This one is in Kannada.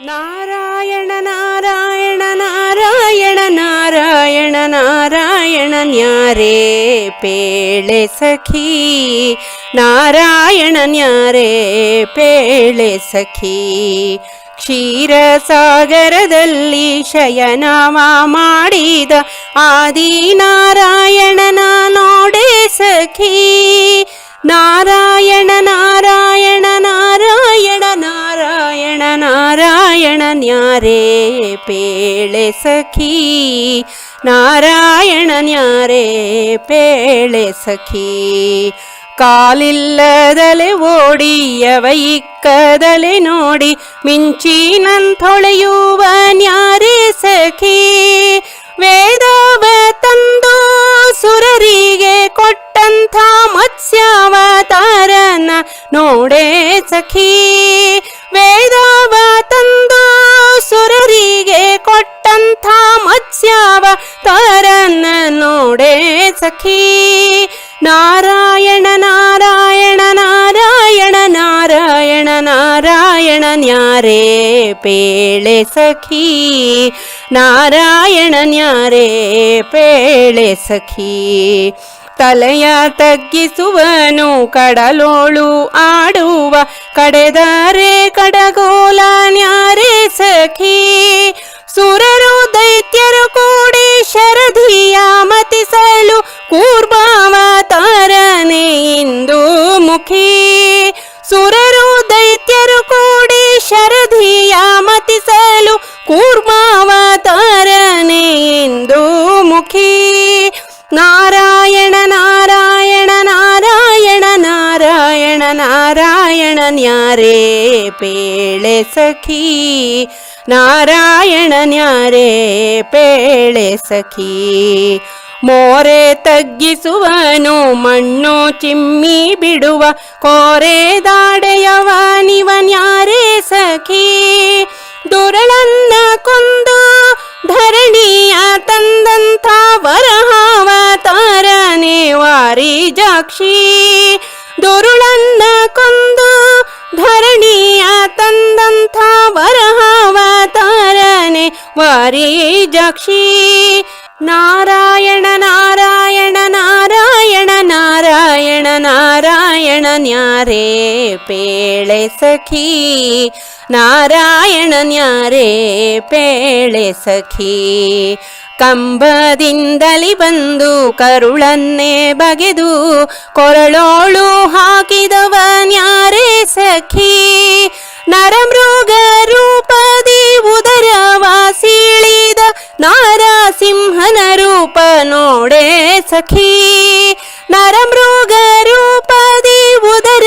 ನಾರಾಯಣ ನಾರಾಯಣ ನಾರಾಯಣ ನಾರಾಯಣ ನಾರಾಯಣ, ನ್ಯಾರೇ ಪೇಳೆ ಸಖಿ. ನಾರಾಯಣ, ನ್ಯಾರೇ ಪೇಳೆ ಸಖಿ. ಕ್ಷೀರಸಾಗರದಲ್ಲಿ ಶಯನವ ಮಾಡಿದ ಆದಿನಾರಾಯಣನ ನೋಡೆ ಸಖಿ. ನಾರಾಯಣ ನಾರಾಯಣ ನಾರಾಯಣ ನ್ಯಾರೇ ಪೇಳೆ ಸಖಿ ನಾರಾಯಣ ನ್ಯಾರೇ ಪೇಳೆ ಸಖಿ ಕಾಲಿಲ್ಲದಲೆ ಓಡಿಯವ ಇಕ್ಕದಲೆ ನೋಡಿ ಮಿಂಚಿನಂತೊಳೆಯುವ ನ್ಯಾರೇ ಸಖಿ ವೇದವ ತಂದು ಸುರರಿಗೆ ಕೊಟ್ಟಂಥ ಮತ್ಸ್ಯಾವತಾರನ ನೋಡೇ ಸಖಿ ನಾರಾಯಣ ನಾರಾಯಣ ನಾರಾಯಣ ನಾರಾಯಣ ನಾರಾಯಣ ನ್ಯಾರೇ ಪೇಳೆ ಸಖಿ. ನಾರಾಯಣ ನ್ಯಾರೇ ಪೇಳೆ ಸಖಿ. ತಲೆಯ ತಗ್ಗಿಸುವನು ಕಡಲೋಳು ಆಡುವ ಕಡೆದಾರೆ ಕಡಗೋಲ ನ್ಯಾರೇ ಸಖಿ. ನಾರಾಯಣ ನ್ಯಾರೇ ಪೇಳೆ ಸಖಿ? ನಾರಾಯಣ ನ್ಯಾರೇ ಪೇಳೆ ಸಖಿ? ಮೋರೆ ತಗ್ಗಿಸುವನು, ಮಣ್ಣು ಚಿಮ್ಮಿ ಬಿಡುವ ಕೋರೆ ದಾಡೆಯವ ನಿವನ್ಯಾರೇ ಸಖಿ? ದುರಳನ್ನ ಕೊಂದು ಧರಣಿಯ ತಂದಂಥ ವರಹಾವತಾರನೇ ವಾರಿ ಜಾಕ್ಷಿ ತಂದಂಥ ವರಹಾವತಾರನೆ ವಾರಿ ಜಕ್ಷಿ. ನಾರಾಯಣ ನಾರಾಯಣ ನಾರಾಯಣ ನಾರಾಯಣ ನಾರಾಯಣ ನ್ಯಾರೇ ಪೇಳೆ ಸಖಿ. ನಾರಾಯಣ ನ್ಯಾರೇ ಪೇಳೆ ಸಖಿ. ಕಂಬದಿಂದಲಿ ಬಂದು ಕರುಳನ್ನೇ ಬಗೆದು ಕೊರಳೋಳು ಹಾಕಿದವ ನ್ಯಾರೇ ಸಖಿ. नरूपनोडे सखी नरमृगरूपदि उदर